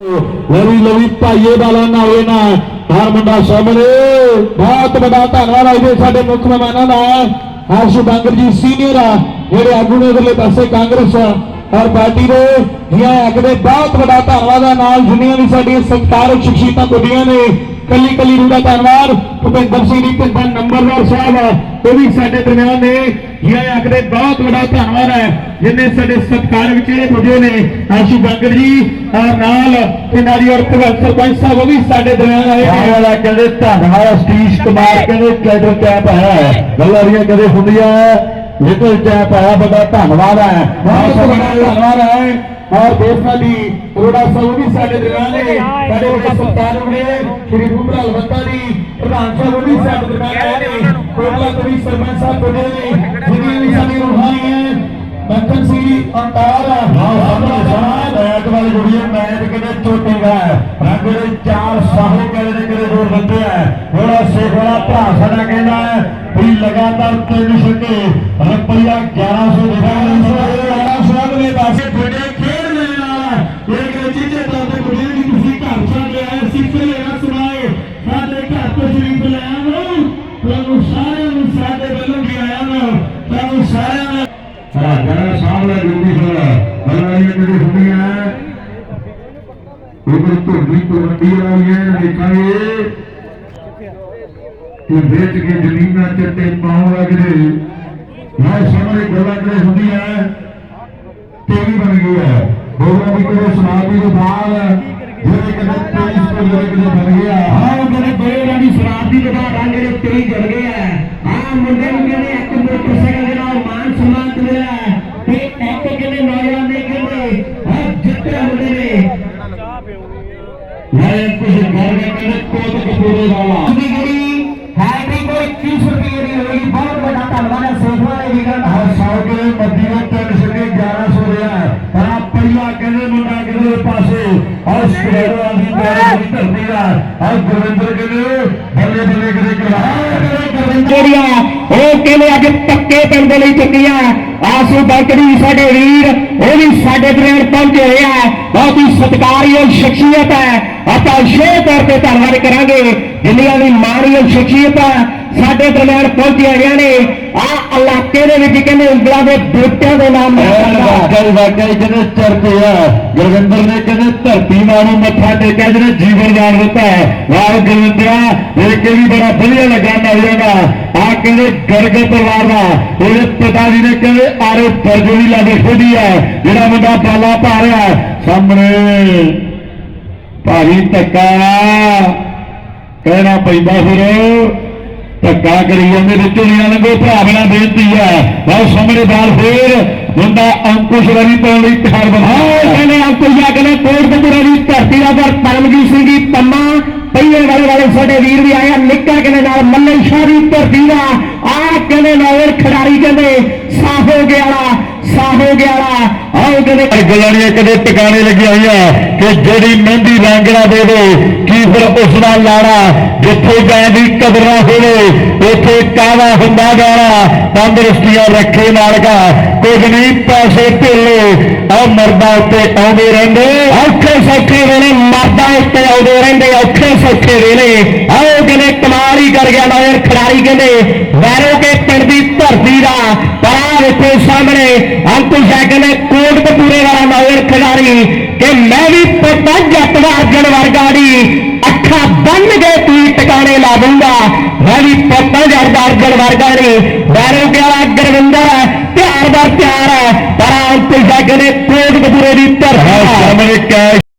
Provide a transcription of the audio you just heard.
ਲਵੀ ਲਵੀ ਭਾਈਏ ਵਾਲਾ ਨਾ ਹੋਏ ਨਾ। ਹਰ ਮੁੰਡਾ ਸਾਹਮਣੇ। ਬਹੁਤ ਵੱਡਾ ਧੰਨਵਾਦ ਹੈ ਸਾਡੇ ਮੁੱਖ ਮਹਿਮਾਨਾਂ ਦਾ। ਹਰਸ਼ ਬਾਂਗਰ ਜੀ ਸੀਨੀਅਰ ਆ, ਜਿਹੜੇ ਆਗੂ ਨੇ ਅਗਲੇ ਪਾਸੇ ਕਾਂਗਰਸ ਔਰ ਪਾਰਟੀ ਦੇ ਜੀਆਂ ਅਗਲੇ ਬਹੁਤ ਵੱਡਾ ਧੰਨਵਾਦ ਹੈ ਨਾਲ ਜਿੰਨੀਆਂ ਵੀ ਸਾਡੀਆਂ ਸਤਿਕਾਰਯੋਗ ਸ਼ਖਸੀਅਤਾਂ ਕੁੜੀਆਂ ਨੇ, ਕੱਲੀ ਕੱਲੀ ਨੂੰ ਦਾ ਧੰਨਵਾਦ। ਭੁਪਿੰਦਰ ਸਿੰਘ ਜੀ ਪਿੰਡਾਂ ਨੰਬਰਦਾਰ ਸਾਹਿਬ ਉਹ ਵੀ ਸਾਡੇ ਦਰਮਿਆਨ ਨੇ। ਜੀਆਂ ਆਖਦੇ ਬਹੁਤ ਵੱਡਾ ਧੰਨਵਾਦ ਹੈ ਜਿਨ੍ਹਾਂ ਸਾਡੇ ਸਤਿਕਾਰ ਵਿੱਚ ਜਿਹੜੇ ਪੁੱਜੇ ਨੇ। ਆਸ਼ੂ ਬਾਂਗਰ ਜੀ ਔਰ ਨਾਲ ਪਿੰਡਾਂ ਦੀ ਔਰ ਭਗਵੰਤ ਸਰਪੰਚ ਸਾਹਿਬ ਉਹ ਵੀ ਸਾਡੇ ਦਰਮਿਆਨ ਆਏ ਨੇ। ਵਾਲਾ ਕਹਿੰਦੇ ਧੰਨਵਾਦ ਸਤੀਸ਼ ਕੁਮਾਰ ਕਹਿੰਦੇ ਕੈਡਰ ਕੈਪ ਹੈ। ਗੱਲਾਂ ਦੀਆਂ ਕਦੇ ਹੁੰਦੀਆਂ ਲਿਟਲ ਕੈਪ ਹੈ ਬੜਾ ਧੰਨਵਾਦ ਹੈ। ਬਹੁਤ ਵੱਡਾ ਧੰਨਵਾਦ ਹੈ। ਔਰ ਦੇਸਾਂ ਦੀ ਅਰੋੜਾ ਸਾਹਿਬ ਵੀ ਸਾਡੇ ਨੇ। ਸਾਡੇ ਵੱਡੇ ਸਤਿਕਾਰ ਨੇ। ਸ਼੍ਰੀ ਬੁਮਰਾ ਹਲਵੰਤਾ ਦੀ ਪ੍ਰਧਾਨ ਸਾਹਿਬ ਵੀ ਸਾਡੇ ਆਏ ਨੇ। ਕੋਟਲਾ ਤੋਂ ਵੀ ਸਰਪੰਚ ਸਾਹਿਬ ਬਣੇ ਨੇ। ਜਿੰਨੀਆਂ ਵੀ ਸਾਡੀ ਰੂਹਾਨੀ ਹੈ ਮੱਖਣ ਸਿੰਘ ਜੀ ਅੰਤਾਰ ਮੈਚ ਵਾਲੀ ਕੁੜੀ ਮੈਚ ਕਿਤੇ ਚੋਟੇਗਾ ਰੰਗ ਦੇ ਚਾਰ ਸਾਹੇ ਕਰੇ ਦੇ ਕਰੇ ਜੋੜ ਦਿੰਦੇ ਆ। ਥੋੜਾ ਸੇਖ ਵਾਲਾ ਭਰਾ ਸਾਡਾ ਕਹਿੰਦਾ ਹੈ ਵੀ ਲਗਾਤਾਰ ਤਿੰਨ ਛੱਕੇ। ਰੁਪਈਆ 1100 ਦਿਖਾਇਆ ਗੱਲਾਂ ਦੀਆਂ ਕਦੇ ਹੁੰਦੀਆਂ ਉਧਰ ਧੁੰਦੀ ਕਬੱਡੀ ਵਾਲੀਆਂ ਦੇਖਾਂਗੇ ਕਿ ਵੇਚ ਕੇ ਜ਼ਮੀਨਾਂ ਚੱਟੇ ਪਾਉਣ ਲੱਗਦੇ ਮੈਂ ਸਾਹਮਣੇ ਗੱਲਾਂ ਕਦੇ ਹੁੰਦੀਆਂ ਟੀਵੀ ਬਣ ਗਈ ਹੈ ਬੋਲਾਂ ਵੀ ਕਦੇ ਸਮਾਧੀ ਦੇ ਬਾਅਦ ਜਿਹੜੇ ਕਦੇ ਤੇਈਸ ਤੋਂ ਜਿਹੜੇ ਬਣ ਗਿਆ ਆਹ ਮੇਰੇ ਬੜੇ ਰਾਣੀ ਸ਼ਰਾਬ ਦੀ ਜਗ੍ਹਾ ਰੰਗ ਦੇ ਤੇਰੀ ਜਲ ਗਿਆ ਆਹ ਮੈਂ ਕੁਝ ਗੱਲ ਕਹਿੰਦੇ ਕੋਟ ਕਪੂਰੇ ਵਾਲਾ ਦੀ ਗੜੀ ਹੈ ਵੀ ਕੋਈ 30 ਰੁਪਏ ਦੀ ਹੋਈ ਬਹੁਤ ਵੱਡਾ ਧੰਨਵਾਦ ਹੈ ਸੇਖਵਾ ਦੇ ਵੀਰਾਂ ਦਾ ਹਰ ਸਾਲ ਕੇ ਮੱਦੀ ਦਾ ਤਿੰਨ ਛੱਕੇ 1100 ਰਿਹਾ ਹੈ ਪਰ ਆਹ ਪਹਿਲਾ ਕਹਿੰਦੇ ਮੁੰਡਾ ਕਿਹਦੇ ਪਾਸੇ ਔਰ ਸਕਰੇੜਾ ਦੀ ਧਰਤੀ ਦਾ ਔਰ ਗੁਰਵਿੰਦਰ ਕਹਿੰਦੇ ਬੱਲੇ ਬੱਲੇ ਕਿਤੇ ਕਰਾ ਜਿਹੜੀਆਂ ਉਹ ਕਹਿੰਦੇ ਅੱਜ ਪੱਕੇ ਪਿੰਡ ਦੇ ਲਈ ਚੁੱਕੀਆਂ ਆਸੂ ਬਰਕੜੀ ਸਾਡੇ ਵੀਰ, ਉਹ ਵੀ ਸਾਡੇ ਦਰਮਿਆਨ ਪਹੁੰਚੇ ਹੋਏ ਆ। ਬਹੁਤ ਹੀ ਸਤਿਕਾਰਯੋਗ ਸ਼ਖਸੀਅਤ ਹੈ। ਆਪਾਂ ਸ਼ੇਅਰ ਤੌਰ ਤੇ ਧੰਨਵਾਦ ਕਰਾਂਗੇ। ਜਿੰਨੀਆਂ ਵੀ ਮਾਣਯੋਗ ਸ਼ਖਸੀਅਤਾਂ ਸਾਡੇ ਦਰਮਿਆਨ ਪਹੁੰਚੀਆਂ ਹੋਈਆਂ ਨੇ। ਆ ਇਲਾਕੇ ਦੇ ਵਿੱਚ ਕਹਿੰਦੇ ਉਂਗਲਾਂ ਦੇ ਬੂਟਿਆਂ ਦੇ ਨਾਮ ਵਾਕਈ ਵਾਕਈ ਕਹਿੰਦੇ ਚਰਚੇ ਆ। ਗੁਰਵਿੰਦਰ ਨੇ ਕਹਿੰਦੇ ਧਰਤੀ ਮਾਂ ਨੂੰ ਮੱਥਾ ਟੇਕਿਆ, ਜਿਹਨੇ ਜੀਵਨ ਦਾਨ ਦਿੱਤਾ ਹੈ। ਵਾਹ ਗੁਰਵਿੰਦਰਾ, ਇਹ ਕਿ ਵੀ ਬੜਾ ਵਧੀਆ ਲੱਗਾ ਨੌਜਵਾਨਾ ਆ ਕਹਿੰਦੇ ਗਰਗ ਪਰਿਵਾਰ ਦਾ। ਉਹਦੇ ਪਿਤਾ ਜੀ ਨੇ ਕਹਿੰਦੇ ਆਰੇ ਫਰਜ਼ ਵੀ ਲਾਦੇ ਖੋਦੀ ਹੈ। ਜਿਹੜਾ ਮੁੰਡਾ ਬਾਲਾ ਪਾ ਰਿਹਾ। ਸਾਹਮਣੇ ਭਾਰੀ ਧੱਕਾ। ਕਹਿਣਾ ਪੈਂਦਾ ਫਿਰ। ਧੱਕਾ ਕਰੀ ਜਾਂਦੇ ਨੇ ਝੁਲੀਆਂ ਲੰਗੋ ਭਰਾ ਬਣਾ ਬੇਨਤੀ ਹੈ। ਬਹੁਤ ਸਾਹਮਣੇ ਬਾਲ ਫੇਰ ਮੁੰਡਾ ਅੰਕੁਸ਼ ਰਵੀ ਪਾਉਣ ਲਈ ਤਿਆਰ ਬਣਾ ਕਹਿੰਦੇ ਅੰਕੁਲ ਜਾ ਕੇ ਕੋਟਕਪੂਰਾ ਦੀ ਧਰਤੀ ਦਾ ਪਰ ਪਰਮਜੀਤ ਸਿੰਘ ਦੀ ਪੰਮਾ ਪਹਿਲੇ ਵਾਲੇ ਵਾਲੇ ਸਾਡੇ ਵੀਰ ਵੀ ਆਇਆ ਨਿੱਕਾ ਕਹਿੰਦੇ ਨਾਲ ਮੱਲਨ ਸ਼ਾਹ ਦੀ ਧਰਤੀ ਦਾ ਆ ਕਹਿੰਦੇ ਨਾਲ ਖਿਡਾਰੀ ਕਹਿੰਦੇ, ਸਾਫ਼ ਹੋ ਗਿਆ ਸਾਹੋ ਗਿਆਲਾ ਆਓ ਕਹਿੰਦੇ ਗਲੜੀਆਂ ਕਦੇ ਟਿਕਾਣੇ ਲੱਗੀਆਂ ਹੋਈਆਂ ਕਿ ਜਿਹੜੀ ਮਹਿੰਦੀ ਲਾਂਗੜਾ ਦੇ ਕੀ ਫਿਰ ਉਸ ਦਾ ਲਾੜਾ ਜਿੱਥੇ ਗਏ ਦੀ ਕਦਰ ਨਾ ਹੋਵੇ, ਉੱਥੇ ਕਾਵਾ ਹੁੰਦਾ ਗਾਣਾ? ਤੰਦਰੁਸਤੀਆਂ ਰੱਖੇ ਨਾਲਕਾ ਕੁਝ ਨਹੀਂ ਪੈਸੇ ਢੇਲੇ ਆ ਮਰਦਾਂ ਉੱਤੇ ਆਉਂਦੇ ਰਹਿੰਦੇ। ਔਖੇ ਸੌਖੇ ਵੇਲੇ ਮਰਦਾਂ ਉੱਤੇ ਆਉਂਦੇ ਰਹਿੰਦੇ, ਔਖੇ ਸੌਖੇ ਵੇਲੇ। ਆਓ ਕਹਿੰਦੇ ਕਮਾਲ ਹੀ ਕਰ ਗਿਆ ਨੌਜਰ ਖਿਡਾਰੀ ਕਹਿੰਦੇ, ਵੈਰੋ ਕੇ ਪਿੰਡ ਦੀ ਦਾ ਪਰਾਂ ਵੇਖੋ ਸਾਹਮਣੇ ਅੰਕੁਲ ਸ਼ਾਹ ਕਹਿੰਦੇ ਕੋਟਕਪੂਰੇ ਵਾਲਾ ਨੌਜਰ ਖਿਡਾਰੀ ਕਿ ਮੈਂ ਵੀ ਪੁੱਤਾਂ ਜੱਟ ਦਾ ਅਰਜਨ ਵਰਗਾੜੀ ਅੱਖਾਂ ਬੰਨ ਕੇ ਤੂੰ ਟਿਕਾਣੇ ਲਾ ਦੂੰਗਾ ਮੈਂ ਵੀ ਪੁੱਤਾਂ ਜੱਟ ਦਾ ਅਰਜਨ ਵਰਗਾੜੀ ਵੈਰੋ ਕੇ ਵਾਲਾ ਗੁਰਵਿੰਦਰ ਹੈ ਪਿਆਰ ਦਾ ਪਿਆਰ ਹੈ ਪਰ ਅੰਕੁਲ ਸ਼ਾਹ ਕਹਿੰਦੇ ਕੋਟਕਪੂਰੇ ਦੀ ਧਰਤੀ ਦਾ ਸਾਹਮਣੇ ਕੈਸ਼